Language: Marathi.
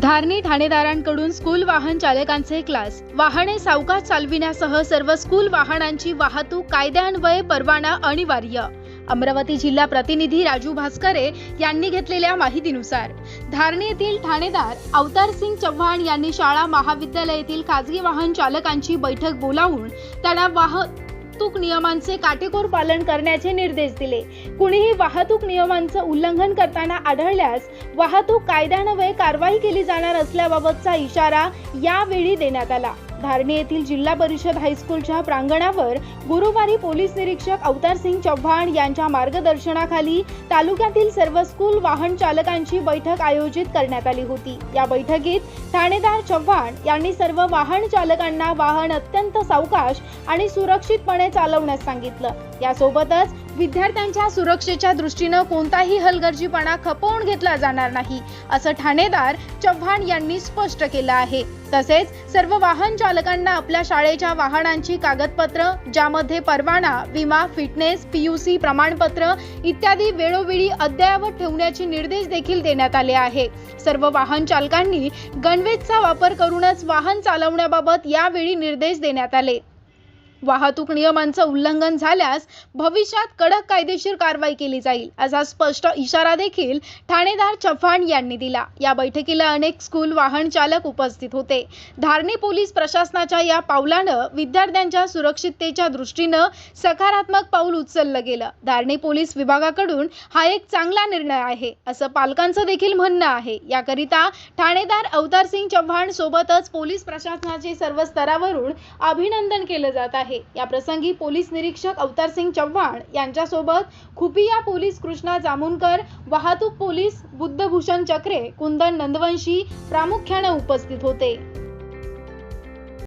धारणी ठाणेदारांकडून स्कूल वाहन चालकांचे क्लास. वाहने सावकाश चालविण्यासह सर्व स्कूल वाहनांची वाहतूक कायद्यान्वये परवाना अनिवार्य. अमरावती जिल्हा प्रतिनिधी राजू भास्करे यांनी घेतलेल्या माहितीनुसार धारणी येथील ठाणेदार अवतार सिंग चव्हाण यांनी शाळा महाविद्यालयातील खाजगी वाहन चालकांची बैठक बोलावून त्यांना वाहतूक नियमांचे काटेकोर पालन करण्याचे निर्देश दिले. कुणीही वाहतूक नियमांचं उल्लंघन करताना आढळल्यास वाहतूक कायद्यान्वये कारवाई केली जाणार असल्याबाबतचा इशारा यावेळी देण्यात आला. धारणी येथील जिल्हा परिषद हायस्कूलच्या प्रांगणावर गुरुवारी पोलीस निरीक्षक अवतार सिंग चव्हाण यांच्या मार्गदर्शनाखाली तालुक्यातील सर्व स्कूल वाहन चालकांची बैठक आयोजित करण्यात आली होती. या बैठकीत ठाणेदार चव्हाण यांनी सर्व वाहन चालकांना वाहन अत्यंत सावकाश आणि सुरक्षितपणे चालवण्यास सांगितलं. यासोबतच विद्यार्थ्यांच्या सुरक्षेच्या दृष्टीनं कोणताही हलगर्जीपणा खपवून घेतला जाणार नाही असं ठाणेदार चव्हाण यांनी स्पष्ट केलं आहे. तसेच सर्व वाहन चालकांना आपल्या शाळेच्या वाहनांची कागदपत्र ज्यामध्ये परवाना विमा फिटनेस पीयूसी प्रमाणपत्र इत्यादी वेळोवेळी अद्ययावत ठेवण्याचे निर्देश देखील देण्यात आले आहे. सर्व वाहन चालकांनी गणवेजचा वापर करूनच वाहन चालवण्याबाबत यावेळी निर्देश देण्यात आले. वाहतूक नियमांचं उल्लंघन झाल्यास भविष्यात कडक कायदेशीर कारवाई केली जाईल असा स्पष्ट इशारा देखील ठाणेदार चव्हाण यांनी दिला. या बैठकीला अनेक स्कूल वाहन चालक उपस्थित होते. धारणी पोलीस प्रशासनाच्या या पावलानं विद्यार्थ्यांच्या सुरक्षिततेच्या दृष्टीनं सकारात्मक पाऊल उचललं गेलं. धारणी पोलीस विभागाकडून हा एक चांगला निर्णय आहे असं पालकांचं देखील म्हणणं आहे. याकरिता ठाणेदार अवतार सिंग चव्हाण सोबतच पोलीस प्रशासनाचे सर्व स्तरावरून अभिनंदन केलं जात आहे. या प्रसंगी पोलीस निरीक्षक अवतार सिंग चव्हाण यांच्यासोबत खुपिया पोलीस कृष्णा जामुनकर वाहतूक पोलीस बुद्धभूषण चक्रे कुंदन नंदवंशी प्रामुख्याने उपस्थित होते.